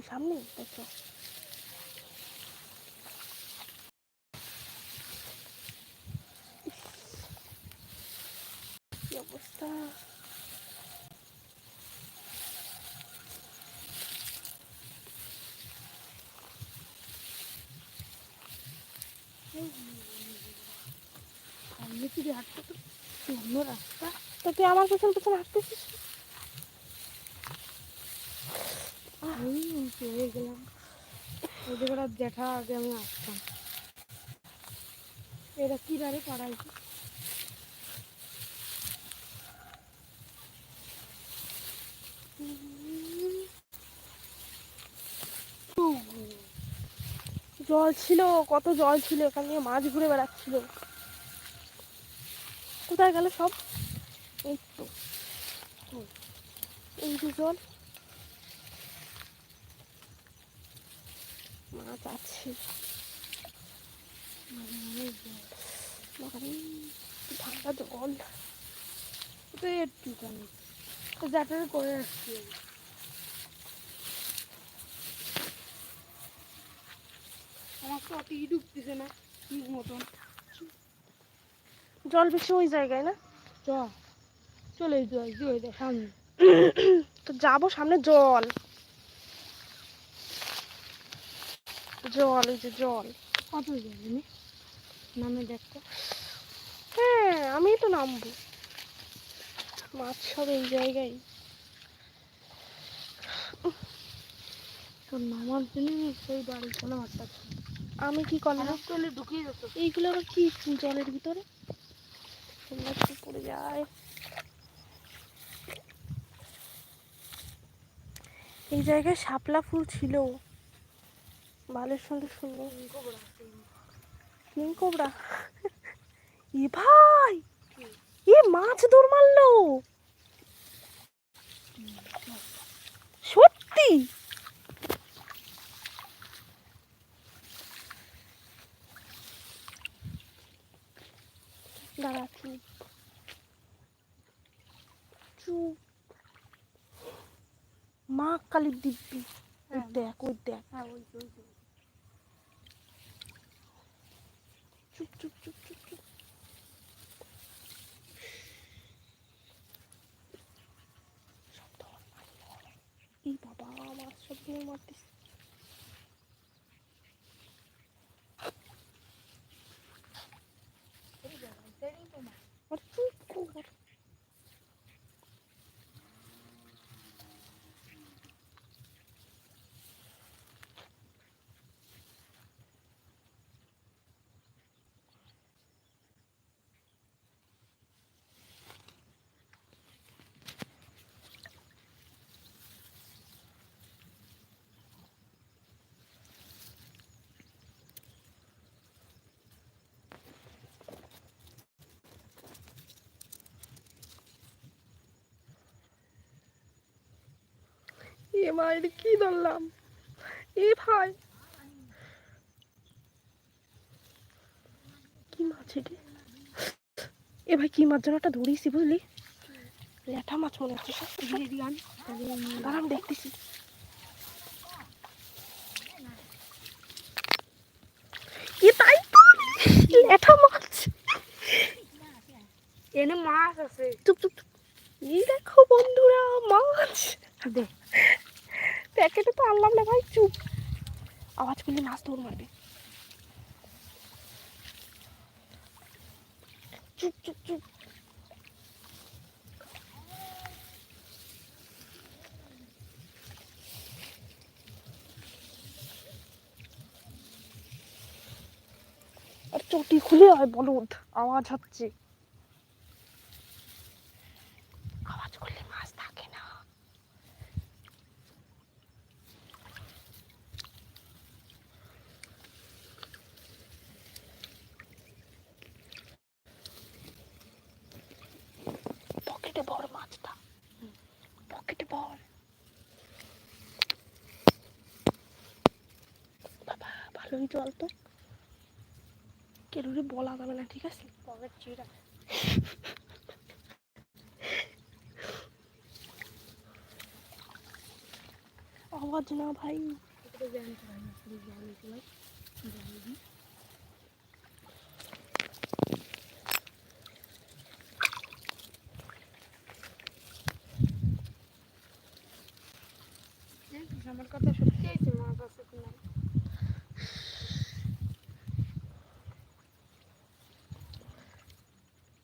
ওই সামনে, দেখো। অবস্থা। সামনে দিয়ে হাঁটতে তো অন্য রাস্তা? তো তুই আমার পেছন পেছন হাঁটতেছিস আমি চলে গেলাম? জায়গাটা দেখা আগে আমি আসতাম। পাড়াইছে জল ছিল, কত জল ছিল, এখানে মাছ ঘুরে বেড়াচ্ছিল। কোথায় গেল সব? এই তো। এই যে জল। মাছ আছে। ঠান্ডা জল। তো একটুখানি করে আসছি আমার তো অতই ডুবতেছে না ঠিক মতন। জল বেশি ওই জায়গায় না? চ। চলে যাই সামনে। তো যাব সামনে জল। জল ওই যে জল। কত যাবে নামে দেখতো হ্যাঁ আমি তো নামবো। মাছ সব এই জায়গায়। তোর নামার জন্য সেই বাড়ি কোনো মাছটা আমি কি করলাম? চলে ঢুকিয়ে যেত এইগুলো আবার কি জলের ভিতরে? পড়ে যায়। এই জায়গায় শাপলা ফুল ছিল। ভালোর সঙ্গে সুন্দর। কিং কোবরা এ ভাই! এ মাছ দৌড় মারলো! সত্যি? দাঁড়া চুপ। চুপ। মা কালীর দিব্যি। হ্যাঁ। দেখ ওই দেখ। হ্যাঁ ওই ওই চুপ চুপ চুপ চুপ চুপ সব ধর, মাছ ধর। এই বাবা মাছ সব ধরে মারতিস আর চুপ কর এ মায়ের কি ধরলাম? এ ভাই। কি মাছ এটি? এ ভাই কি মাছ যেন একটা ধরিয়েছি বুঝলি? ল্যাঠা মাছ মনে হচ্ছে সব। দেখতেছি। তাই ল্যাঠা মাছ। এনে মাছ আছে। চুপ চুপ চুপ। এই দেখো বন্ধুরা মাছ। দে। প্যাকেটে তো আনলাম না ভাই, চুপ। আওয়াজ করলে মাছ দৌড় মারবে চুপ চুপ চুপ। চটি খুলে হয় বলদ, আওয়াজ হচ্ছে আওয়াজ করলে মাছ থাকে না পকেটে ভর মাছটা পকেটে ভর বাবা ভালোই জল তো। কেরুরে বলা যাবে না ঠিক আছে? পকেট চিরা আওয়াজ না ভাই। জানি ভাই জানি ভাই জানি দেখিস, আমার কথা সত্যি মাছ আছে কিনা।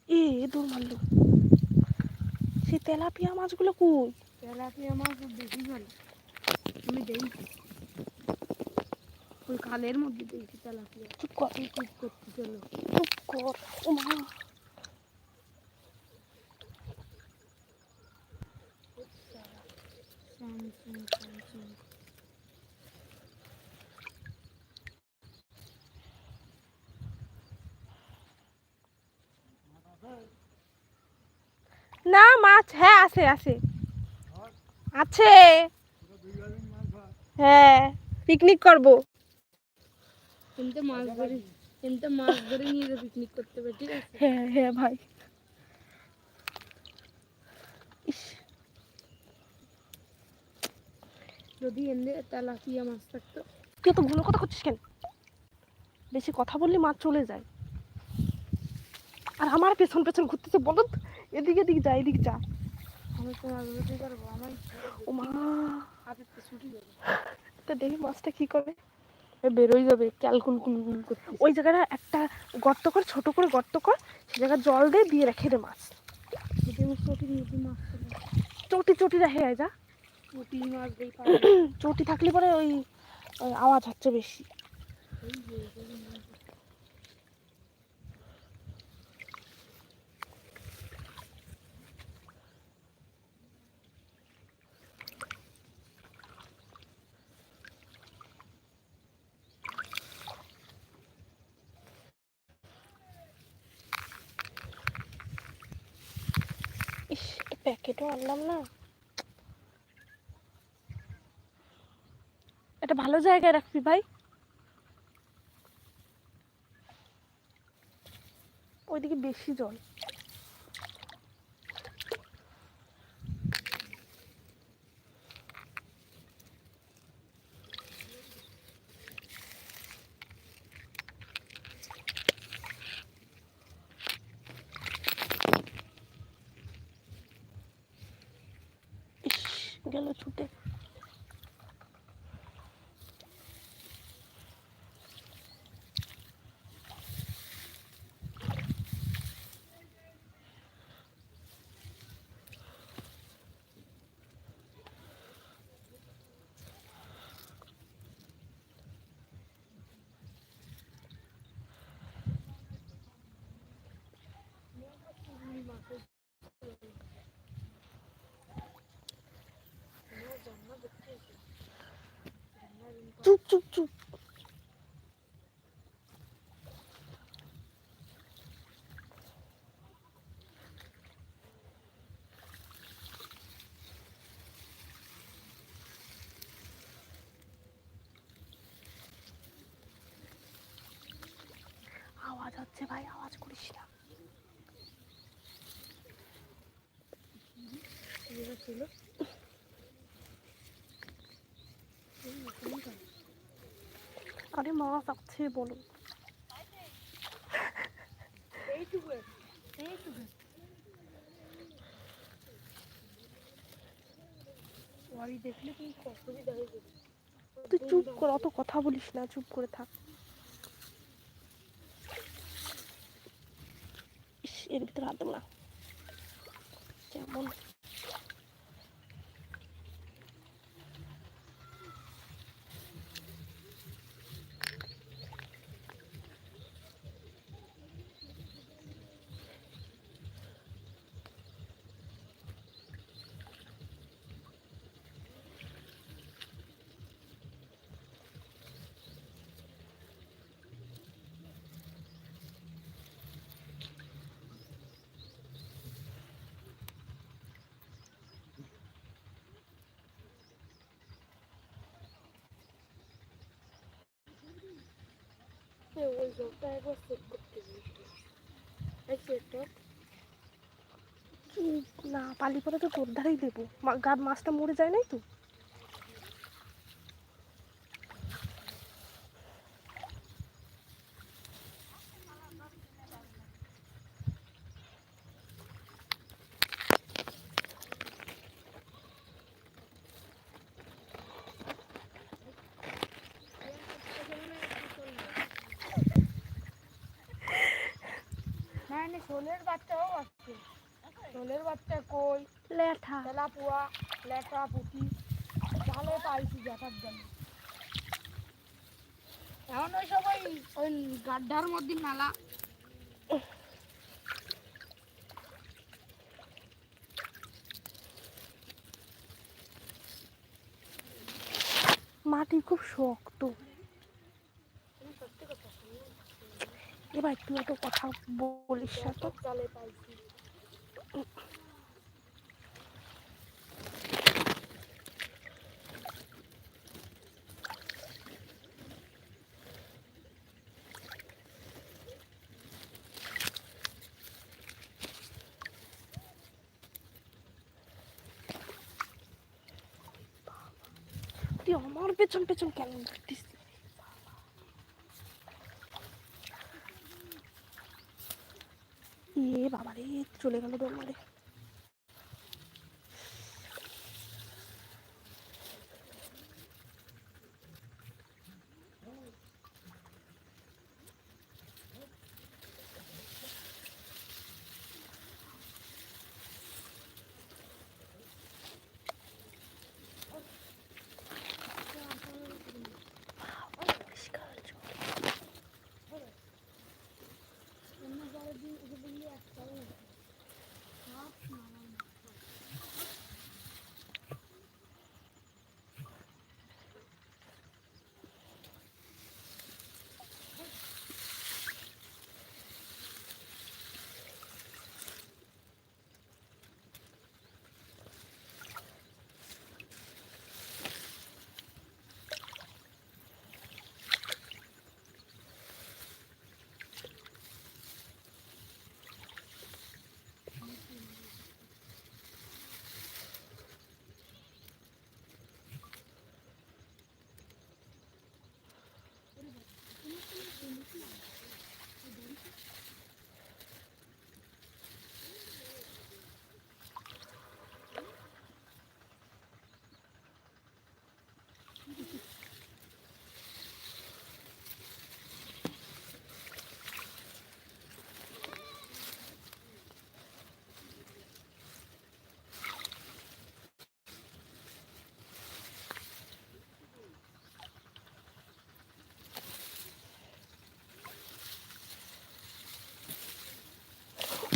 এ দৌড় মারলো। সে তেলাপিয়া মাছগুলো কই? তেলাপিয়া মাছ বেশি ভালো আমি দেখি ওই খালের মধ্যে দেখছি তেলাপিয়া। চুপ কর। করতে চলো? চুপ কর ও মা। না মাছ হ্যাঁ আছে আছে। আছে। হ্যাঁ পিকনিক করব। এমনিতে মাছ ধরে এমনিতে মাছ ধরে নিয়ে পিকনিক করতে হবে ঠিক আছে? হ্যাঁ হ্যাঁ ভাই। যদি এমনি তেলাপিয়া মাছ থাকতো। তুই তো ঘন কথা করছিস কেন? বেশি কথা বললে মাছ চলে যায়। আর আমার পেছন পেছন ঘুরতেছে বলো এদিকে এদিক যা এদিক যা। আমি আমার ও মা। হাতের তো ছুটি যাবে তা দেখি মাছটা কি করে। বেরোই যাবে ক্যালকুল কুল করতে ওই জায়গাটা একটা গর্ত কর ছোট করে গর্ত কর সে জায়গায় জল দিয়ে দিয়ে রেখে দে মাছ। চটি চটি চটি রেখে আয় যা। চটি থাকলে পরে ওই আওয়াজ হচ্ছে বেশি। প্যাকেটও আনলাম না। এটা ভালো জায়গায় রাখবি ভাই। ওইদিকে বেশি জল ইস গেল ছুটে চুপ চুপ চুপ আওয়াজ হচ্ছে ভাই আওয়াজ করিস না যেটা ছিল আরে মাছ আছে বলো এইটুকু এইটুকু ওয়ারি দেখলে অসুবিধা হয়ে তুই চুপ কর, অত কথা বলিস না, চুপ করে থাক। এর ভিতরে হাত না। কেমন? ওই জলটা একবার চেক করতে না, পালি পরে তো তোর ধারেই দেবো। মা- গা, মাছটা মরে যায় নাই তো? এখানে শোলের বাচ্চাও আসছে শোলের বাচ্চা কই? লেঠা। তেলাপুয়া লেটা পুঁটি। ভালো পাইছি দেখার জন্য। এখন ওই সবাই ওই গাড্ডার মধ্যে নালা। মাটি খুব শক্ত সত্যি কথা এবার তুই এত কথা বলিস তুই আমার পেছন পেছন কেন ঘুরতিস? বাবা রে চলে গেল দৌড় পরিষ্কার জল।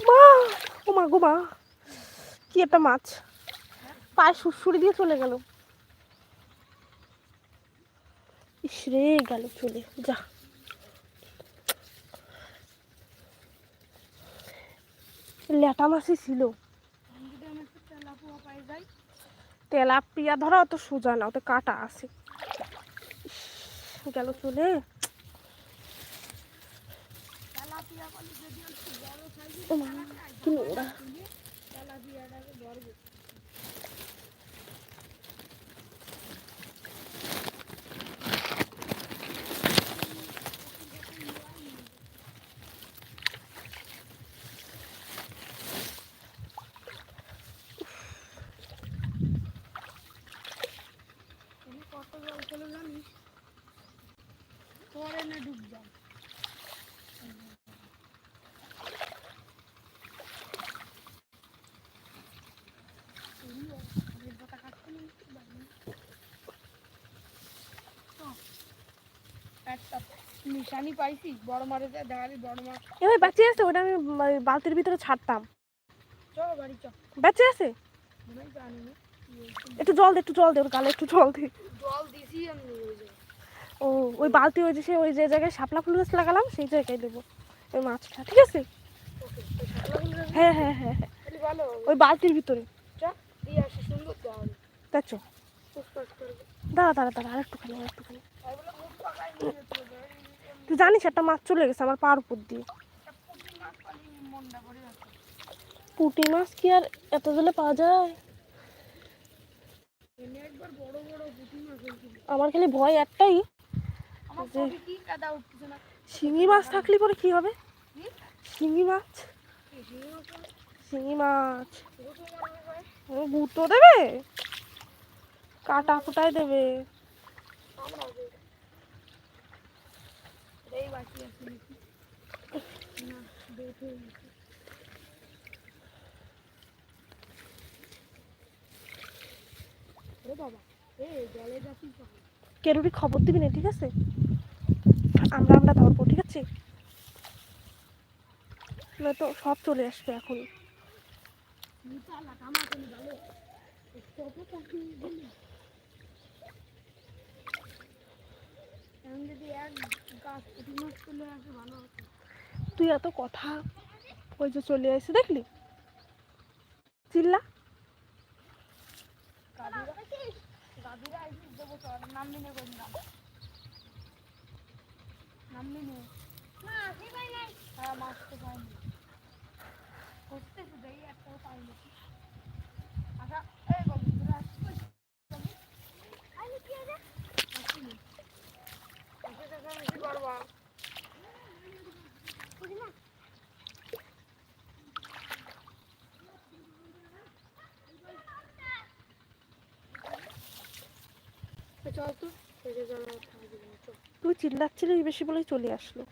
মা ও মা গো মা। কি একটা মাছ। পায়ে সুরসুরি দিয়ে চলে গেল। ইসরে গেল চলে। যা। ল্যাটা মাছই ছিল। তেলাপুয়া ধরা অত সোজা না ওতে কাটা আছে। গেল চলে। তেলাপিয়া পালি যদি বড় সাইজের নোংরা কত জল ছিল জানিস? তোর এনে ডুব যাও একটা নিশানি পাইছি বড় মারে যা দেখালি বড় মাছ এবার বাঁচিয়ে আছে ওটা আমি বালতির ভিতরে ছাড়তাম। চল বাড়ি চ। বেঁচে আছে? আমি। একটু জল দে একটু জল দে ওর গালে একটু জল দে। জল দিছি যায় ও ওই বালতি ওই যে সে ওই যে জায়গায় শাপলা ফুল গাছ লাগালাম সেই জায়গায় দেবো। ওই মাছটা ঠিক আছে? হ্যাঁ হ্যাঁ হ্যাঁ হ্যাঁ। ওই বালতির ভিতরে। চ দাঁড়া দাঁড়া দাঁড়া আরেকটুখানি আরেকটুখানি। তাই বলে তুই জানিস একটা মাছ চলে গেছে আমার পার উপর দিয়ে। পুঁটি মাছ কি আর এত জলে পাওয়া যায়? আমার খালি ভয় একটাই শিঙি মাছ থাকলে পরে কি হবে? শিঙি মাছ? শিঙি মাছ গুঁতো দেবে? কাটা ফুটাই দেবে। বাকি আছে নাকি? না কেরুরি খবর দিবি না ঠিক আছে? আমরা আমরা ধরবো ঠিক আছে? তো সব চলে আসবে এখন। যদি মাছ তুই এত কথা ওই যে চলে আসে দেখলি? চিল্লা। গাভীরা? গাভীরা আইসি দেবো তো আর নামবি না কোন নাম নামবি না হ্যাঁ মাছ তো পাইনি খুঁজতেছি দেখি একটাও পাইনি আচ্ছা এই বাবু তোরা আসছিস আসিনি এসে দেখা বেশি পারবা চল তো থেকে চলো তুই চিল্লাচ্ছিলি বেশি বলেই চলে আসলো।